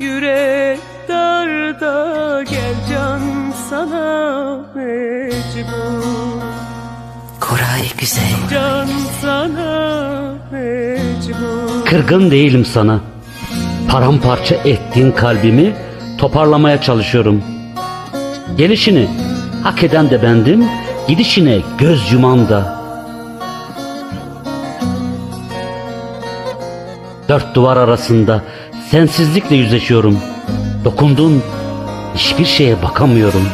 Yürek darda gel can sana mecbur Koray Güzel. Can sana mecbur Kırgın değilim sana. Paramparça ettiğin kalbimi toparlamaya çalışıyorum. Gelişini hak eden de bendim, gidişine göz yuman da. Dört duvar arasında sensizlikle yüzleşiyorum. Dokundun, hiçbir şeye bakamıyorum.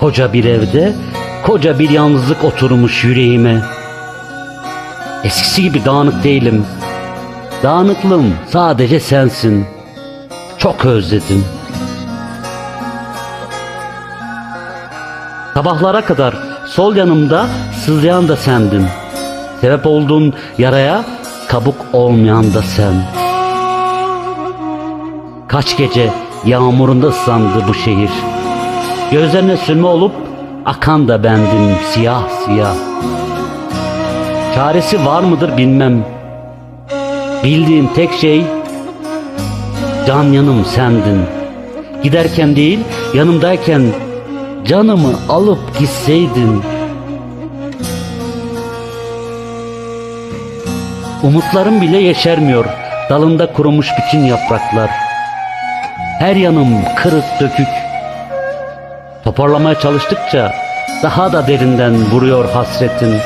Koca bir evde, koca bir yalnızlık oturmuş yüreğime. Eskisi gibi dağınık değilim. Dağınıklığım sadece sensin. Çok özledim. Sabahlara kadar sol yanımda sızlayan da sendin. Sebep olduğun yaraya kabuk olmayan da sen. Kaç gece yağmurunda ıslandı bu şehir. Gözlerine sürme olup akan da bendim siyah siyah. Çaresi var mıdır bilmem. Bildiğim tek şey can yanım sendin. Giderken değil yanımdayken canımı alıp gitseydin. Umutlarım bile yeşermiyor. Dalında kurumuş bütün yapraklar. Her yanım kırık dökük. Toparlamaya çalıştıkça daha da derinden vuruyor hasretin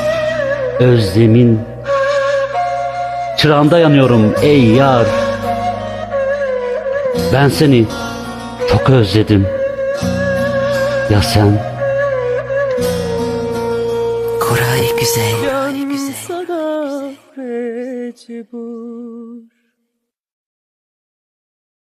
özlemin Çırağında yanıyorum ey yar Ben seni çok özledim Ya sen Koray Güzel. Can 却不